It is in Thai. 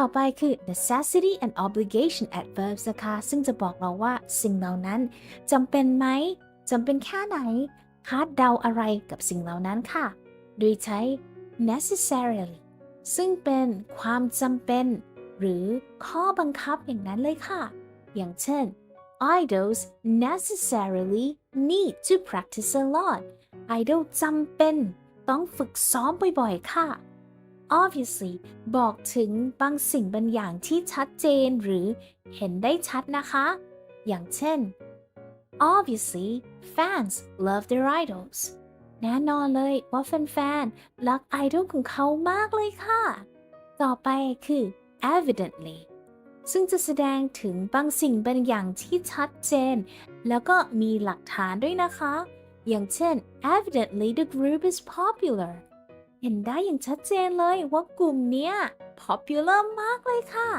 ต่อไปคือ necessity and obligation adverbs นะคะซึ่งจะบอกเราว่าสิ่งเหล่านั้นจำเป็นไหมจำเป็นแค่ไหนคาดเดาอะไรกับสิ่งเหล่านั้นค่ะ โดยใช้ necessarily ซึ่งเป็นความจำเป็น หรือข้อบังคับอย่างนั้นเลยค่ะ อย่างเช่น idols necessarily need to practice a lot idol จำเป็น ต้องฝึกซ้อมบ่อยๆ ค่ะ obviously บอกถึงบางสิ่งบางอย่างที่ชัดเจนหรือเห็นได้ชัดนะคะ อย่างเช่น obviously fans love their idols แน่นอนเลยว่าแฟนๆรักไอดอลของเขามากเลยค่ะ ต่อไปคือ evidently ซึ่งจะแสดงถึงบางสิ่งบางอย่างที่ชัดเจน แล้วก็มีหลักฐานด้วยนะคะ อย่างเช่น evidently the group is popular เห็นได้อย่างชัดเจนเลยว่ากลุ่มเนี้ย popular มากเลยค่ะ